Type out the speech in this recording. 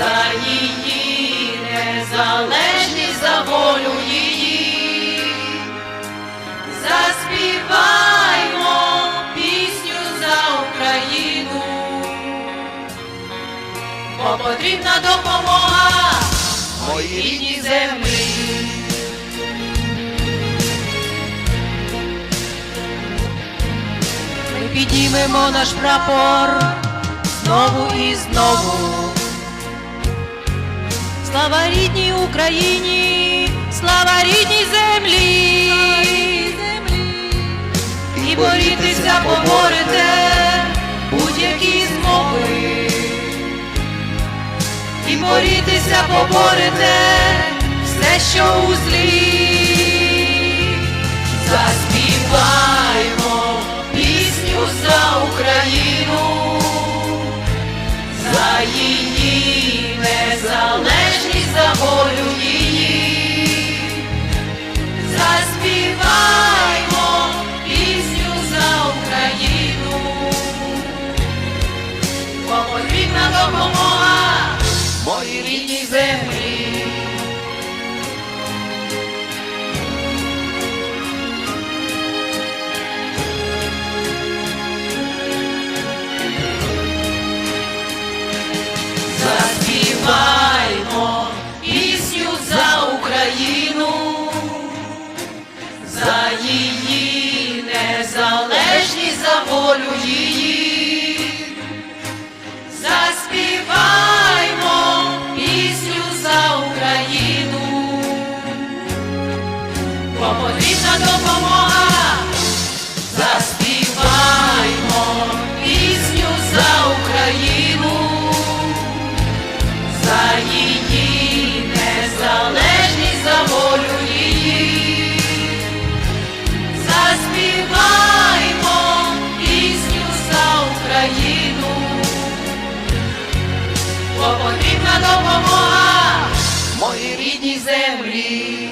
за її незалежність, за волю її. Заспіваймо пісню за Україну, бо потрібна допомога моїй землі. Ми піднімемо наш прапор знову і знову. Слава рідній Україні, слава рідній землі. І борітеся, поборете будь-які змови. І борітеся, поборете все, що у злі. Заспіваймо пісню за Україну, за її допомога моїй рідній землі. Заспіваймо пісню за Україну, за її незалежність, за волю її. допомога моїй рідній землі.